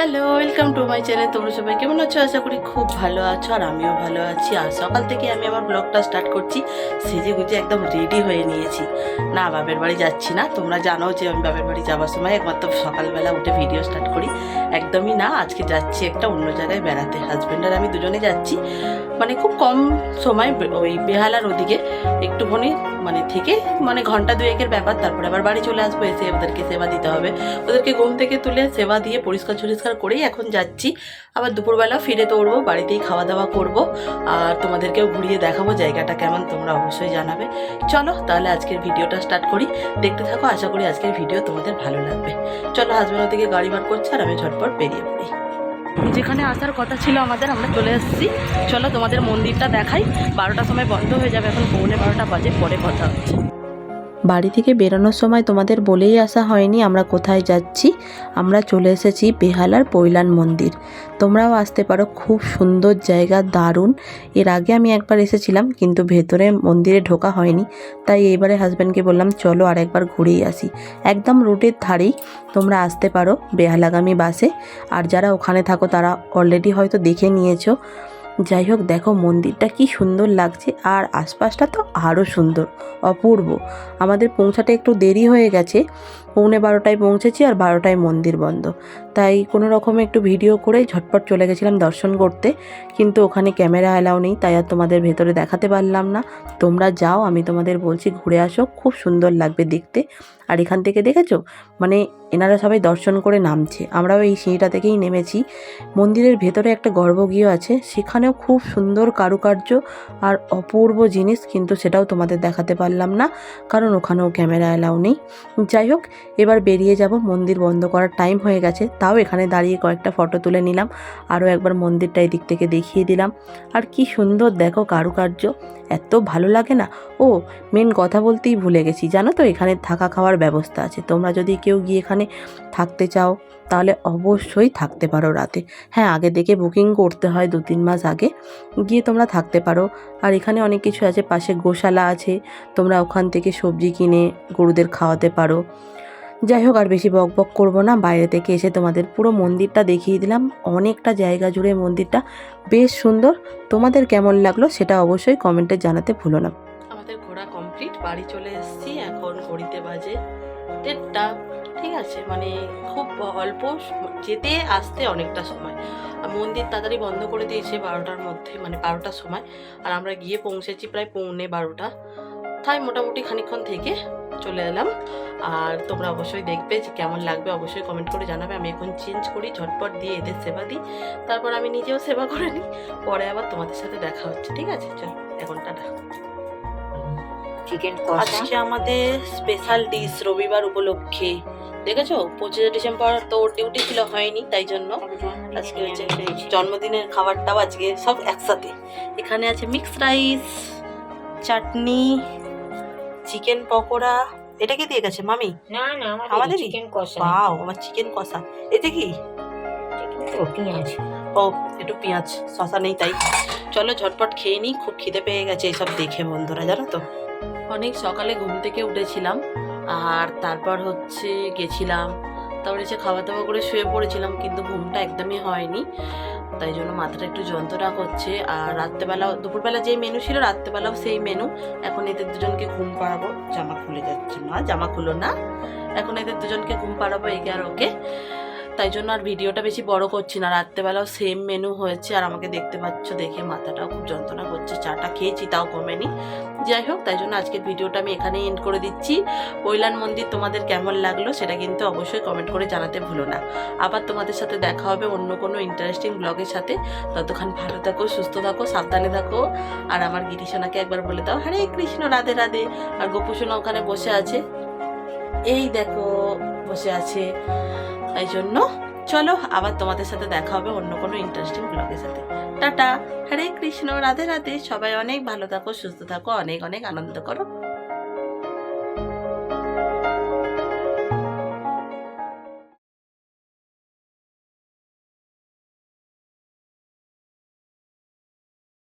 Hello welcome to my channel তোমরা সবাই কেমন আছো? আশা করি খুব ভালো আছো আর আমিও ভালো আছি। আর সকাল থেকে আমি আমার ব্লগটা স্টার্ট করছি। সেজে গুজে একদম রেডি হয়ে নিয়েছি। না, বাপের বাড়ি যাচ্ছি না। তোমরা জানো যে আমি বাপের বাড়ি যাওয়ার সময় একমাত্র সকালবেলা উঠে ভিডিও স্টার্ট করি। একদমই না, আজকে যাচ্ছি একটা অন্য জায়গায় বেড়াতে। হাজব্যান্ড আর আমি দুজনে যাচ্ছি। মানে খুব কম সময় ওই বেহালার ওদিকে একটুখানি মানে থেকে মানে ঘণ্টা দুয়েকের ব্যাপার, তারপরে আবার বাড়ি চলে আসব, এসে ওদেরকে সেবা দিতে হবে। ওদেরকে ঘুম থেকে তুলে সেবা দিয়ে পরিষ্কার টরিষ্কার করেই এখন যাচ্ছি। আবার দুপুরবেলা ফিরে তো উঠবো বাড়িতেই খাওয়া দাওয়া করব, আর তোমাদেরকেও ঘুরিয়ে দেখাবো জায়গাটা কেমন, তোমরা অবশ্যই জানাবে। চলো তাহলে আজকের ভিডিওটা স্টার্ট করি। দেখতে থাকো, আশা করি আজকের ভিডিও তোমাদের ভালো লাগবে। চলো হাজবেন্ড ওদিকে গাড়ি বার করছে, আর আমি ঝটপট বেরিয়ে পড়ি। যেখানে আসার কথা ছিল আমাদের, আমরা চলে এসেছি। চলো তোমাদের মন্দিরটা দেখাই। বারোটার সময় বন্ধ হয়ে যাবে, এখন পৌনে বারোটা বাজে, পরে কথা হচ্ছে। বাড়ি থেকে বেরোনোর সময় তোমাদের বলেই আসা হয়নি আমরা কোথায় যাচ্ছি। আমরা চলে এসেছি বেহালার পৈলান মন্দির। তোমরাও আসতে পারো, খুব সুন্দর জায়গা, দারুণ। এর আগে আমি একবার এসেছিলাম, কিন্তু ভেতরে মন্দিরে ঢোকা হয়নি। তাই এইবারে হাজব্যান্ডকে বললাম, চলো আর একবার ঘুরেই আসি। একদম রুটের ধারেই তোমরা আসতে পারো বেহালাগামী বাসে। আর যারা ওখানে থাকো, তারা অলরেডি হয়তো দেখে নিয়েছো। যাই হোক, দেখো মন্দিরটা কি সুন্দর লাগছে আর আশপাশটা তো আরও সুন্দর, অপূর্ব। আমাদের পৌঁছাতে একটু দেরি হয়ে গেছে, পৌনে বারোটায় পৌঁছেছি আর বারোটায় মন্দির বন্ধ। তাই কোনো রকমে একটু ভিডিও করেই ঝটপট চলে গেছিলাম দর্শন করতে, কিন্তু ওখানে ক্যামেরা অ্যালাউ নেই, তাই আর তোমাদের ভেতরে দেখাতে পারলাম না। তোমরা যাও, আমি তোমাদের বলছি ঘুরে আসো, খুব সুন্দর লাগবে দেখতে। আর এখান থেকে দেখেছ? মানে এনারা সবাই দর্শন করে নামছে, আমরাও এই সিঁড়িটা থেকেই নেমেছি। মন্দিরের ভেতরে একটা গর্ভগৃহ আছে, সেখানেও খুব সুন্দর কারুকার্য আর অপূর্ব জিনিস কিন্তু সেটাও তোমাদের দেখাতে পারলাম না, কারণ ওখানেও ক্যামেরা অ্যালাউ নেই। যাই হোক, এবার বেরিয়ে যাব, মন্দির বন্ধ করার টাইম হয়ে গেছে, তাও এখানে দাঁড়িয়ে কয়েকটা ফটো তুলে নিলাম, আরও একবার মন্দিরটা এদিক থেকে দেখিয়ে দিলাম। আর কি সুন্দর দেখো কারুকার্য, এত ভালো লাগে না? ও মেন কথা বলতেই ভুলে গেছি, জানো তো এখানে থাকা খাওয়ার ব্যবস্থা আছে, তোমরা যদি কেউ গিয়ে এখানে থাকতে চাও তাহলে অবশ্যই থাকতে পারো রাতে। হ্যাঁ আগে থেকে বুকিং করতে হয় দু তিন মাস আগে। গিয়ে তোমরা থাকতে পারো। আর এখানে অনেক কিছু আছে, পাশে গোশালা আছে। তোমরা ওখান থেকে সবজি কিনে গরুদের খাওয়াতে পারো। যাই হোক, আর বেশি বক বক করব না। বাইরে থেকে এসে তোমাদের পুরো মন্দিরটা দেখিয়ে দিলাম। অনেকটা জায়গা জুড়ে মন্দিরটা বেশ সুন্দর। তোমাদের কেমন লাগল সেটা অবশ্যই কমেন্টে জানাতে ভুলো না। আমাদের ঘোরা কমপ্লিট বাড়ি চলে এসেছি। এখন ঘড়িতে বাজে দেড়টা। ঠিক আছে মানে খুব অল্প যেতে আসতে অনেকটা সময়। আর মন্দির তাড়াতাড়ি বন্ধ করে দিয়েছে বারোটার মধ্যে মানে বারোটার সময়। আর আমরা গিয়ে পৌঁছেছি প্রায় পৌনে বারোটা। তাই মোটামুটি খানিকক্ষণ থেকে চলে এলাম। আর তোমরা অবশ্যই দেখবে যে কেমন লাগবে অবশ্যই কমেন্ট করে জানাবে। আমি এখন চেঞ্জ করি ঝটপট দিয়ে এদের সেবা দিই। তারপর আমি নিজেও সেবা করে নিই। পরে আবার তোমাদের সাথে দেখা হচ্ছে ঠিক আছে? চল এখন টাটা। চিকেন আজকে আমাদের স্পেশাল ডিশ রবিবার উপলক্ষে দেখেছ? পঁচিশে ডিসেম্বর তো ওর ডিউটি ছিল হয়নি তাই জন্য আজকে হচ্ছে জন্মদিনের খাবারটাও আজকে সব একসাথে। এখানে আছে mix rice chutney chicken pakora. এটা কি দিয়ে গেছে মামি? না না আমাদের আমাদেরই? চিকেন কষা। পাও আমার চিকেন কষা। এতে কি? ও পেঁয়াজ। ও একটু পেঁয়াজ শশা নেই তাই। চলো ঝটপট খেয়ে নিই খুব খিদে পেয়ে গেছে এইসব দেখে বন্ধুরা জানো তো। অনেক সকালে ঘুম থেকে উঠেছিলাম। আর তারপর হচ্ছে গেছিলাম। তারপরে এসে খাওয়া দাওয়া করে শুয়ে পড়েছিলাম, কিন্তু ঘুমটা একদমই হয়নি। তাই জন্য মাথাটা একটু যন্ত্রণা করছে। আর রাত্রেবেলা, দুপুরবেলা যেই মেনু ছিল, রাত্রেবেলাও সেই মেনু এখন এদের দুজনকে ঘুম পাড়াবো। জামা খুলে যাচ্ছে না জামা খুলো না। এখন এদের দুজনকে ঘুম পাড়াবো একে আর ওকে। তাই জন্য আর ভিডিওটা বেশি বড় করছি না। রাত্রেবেলাও সেম মেনু হয়েছে আর আমাকে দেখতে পাচ্ছ, দেখে মাথাটাও খুব যন্ত্রণা করছে। চাটা খেয়েছি, তাও কমেনি। যাই হোক, তাই জন্য আজকের ভিডিওটা আমি এখানেই এন্ড করে দিচ্ছি। কৈলান মন্দির তোমাদের কেমন লাগল সেটা কিন্তু অবশ্যই কমেন্ট করে জানাতে ভুলো না। আবার তোমাদের সাথে দেখা হবে অন্য কোনো ইন্টারেস্টিং ব্লগের সাথে। ততক্ষণ ভালো থাকো, সুস্থ থাকো, সাবধানে থাকো। আর আমার গিরিশোনাকে একবার বলে দাও, হরে কৃষ্ণ, রাধে রাধে। আর গোপুসোনা ওখানে বসে আছে। এই দেখো, বসে আছে। তাই জন্য চলো আবার তোমাদের সাথে দেখা হবে অন্য কোনো ইন্টারেস্টিং ব্লগের সাথে। টাটা। হরে কৃষ্ণ, রাধে রাধে। সবাই অনেক ভালো থাকো, সুস্থ থাকো, অনেক অনেক আনন্দ করো।